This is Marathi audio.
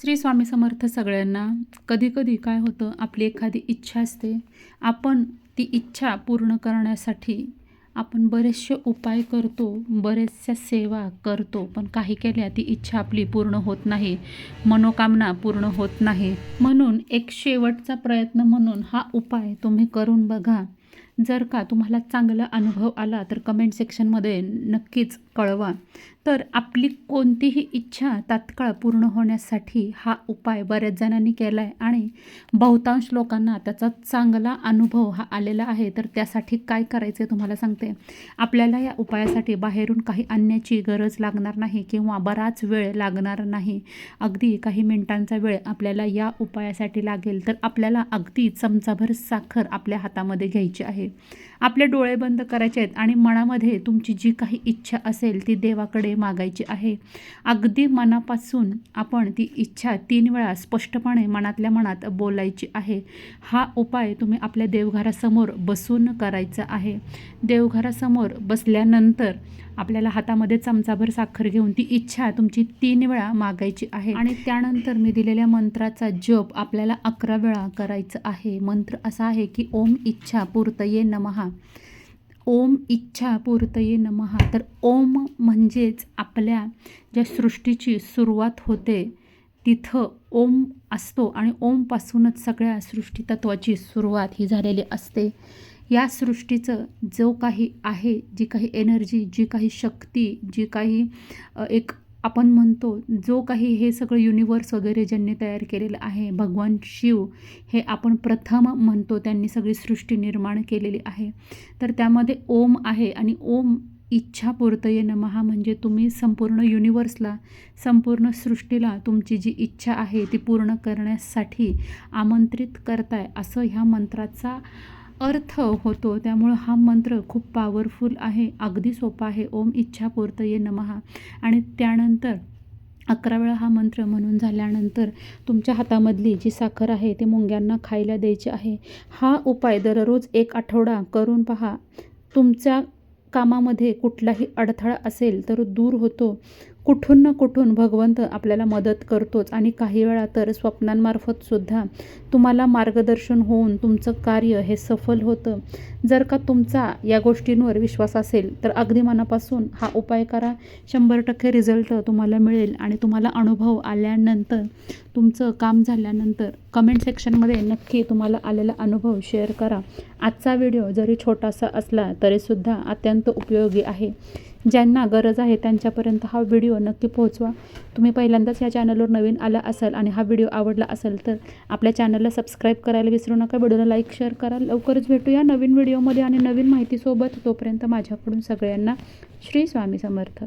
श्री स्वामी समर्थ सगळ्यांना कधीकधी काय होतं आपली एखादी इच्छा असते आपण ती इच्छा पूर्ण करण्यासाठी आपण बरेचसे उपाय करतो बरेचशा सेवा करतो पण काही केल्या ती इच्छा आपली पूर्ण होत नाही मनोकामना पूर्ण होत नाही. म्हणून एक शेवटचा प्रयत्न म्हणून हा उपाय तुम्ही करून बघा. जर का तुम्हाला चांगला अनुभव आला तर कमेंट सेक्शनमध्ये नक्कीच कळवा. तर आपली कोणतीही इच्छा तात्काळ पूर्ण होण्यासाठी हा उपाय बऱ्याच जणांनी केला आहे आणि बहुतांश लोकांना त्याचा चांगला अनुभव हा आलेला आहे. तर त्यासाठी काय करायचं आहे तुम्हाला सांगते. आपल्याला या उपायासाठी बाहेरून काही आणण्याची गरज लागणार नाही किंवा बराच वेळ लागणार नाही. अगदी काही मिनिटांचा वेळ आपल्याला या उपायासाठी लागेल तर आपल्याला अगदी चमचाभर साखर आपल्या हातामध्ये घ्यायची आहे. आपले डोळे बंद करायचे आहेत आणि मनामध्ये तुमची जी काही इच्छा असेल ती देवाकडे मागायची आहे. अगदी मनापासून आपण ती इच्छा तीन वेळा स्पष्टपणे मनातल्या मनात बोलायची आहे. हा उपाय तुम्ही आपल्या देवघरासमोर बसून करायचा आहे. देवघरासमोर बसल्यानंतर आपल्याला हातामध्ये चमचाभर साखर घेऊन ती इच्छा तुमची तीन वेळा मागायची आहे. आणि त्यानंतर मी दिलेल्या मंत्राचा जप आपल्याला अकरा वेळा करायचं आहे. मंत्र असा आहे की ओम इच्छा पूर्तये नमहा ओम इच्छा पूर्तये नमहा तर ओम म्हणजेच आपल्या ज्या सृष्टीची सुरुवात होते तिथं ओम असतो आणि ओमपासूनच सगळ्या सृष्टीतत्वाची सुरुवात ही झालेली असते. या सृष्टीचं जो काही आहे जी काही एनर्जी जी काही शक्ती जी काही एक आपण म्हणतो जो काही हे सगळं युनिवर्स वगैरे ज्यांनी तयार केलेलं आहे भगवान शिव हे आपण प्रथम म्हणतो त्यांनी सगळी सृष्टी निर्माण केलेली आहे. तर त्यामध्ये ओम आहे आणि ओम इच्छा पूर्तये नमहा म्हणजे तुम्ही संपूर्ण युनिवर्सला संपूर्ण सृष्टीला तुमची जी इच्छा आहे ती पूर्ण करण्यासाठी आमंत्रित करताय असं ह्या मंत्राचा अर्थ होतो. त्यामुळं हा मंत्र खूप पॉवरफुल आहे. अगदी सोपा आहे. ओम इच्छा ये नमहा आणि त्यानंतर अकरा वेळा हा मंत्र म्हणून झाल्यानंतर तुमच्या हातामधली जी साखर आहे ती मुंग्यांना खायला द्यायची आहे. हा उपाय दररोज एक आठवडा करून पहा. तुमच्या कामामध्ये कुठलाही अडथळा असेल तर दूर होतो. कुठून ना कुठून भगवंत आपल्याला मदत करतोच. आणि काही वेळा तर स्वप्नांमार्फत सुद्धा तुम्हाला मार्गदर्शन होऊन तुमचं कार्य हे सफल होतं. जर का तुमचा या गोष्टींवर विश्वास असेल तर अगदी मनापासून हा उपाय करा. शंभर टक्के रिझल्ट तुम्हाला मिळेल आणि तुम्हाला अनुभव आल्यानंतर तुमचं काम झाल्यानंतर कमेंट सेक्शनमध्ये नक्की तुम्हाला आलेला अनुभव शेअर करा. आजचा व्हिडिओ जरी छोटासा असला तरीसुद्धा अत्यंत उपयोगी आहे. ज्यांना गरज आहे त्यांच्यापर्यंत हा व्हिडिओ नक्की पोहोचवा. तुम्ही पहिल्यांदाच या चॅनलवर नवीन आला असाल आणि हा व्हिडिओ आवडला असेल तर आपल्या चॅनलला सबस्क्राईब करायला विसरू नका. व्हिडिओला लाईक शेअर करा. लवकरच भेटूया नवीन व्हिडिओमध्ये आणि नवीन माहितीसोबत. तोपर्यंत माझ्याकडून सगळ्यांना श्री स्वामी समर्थ.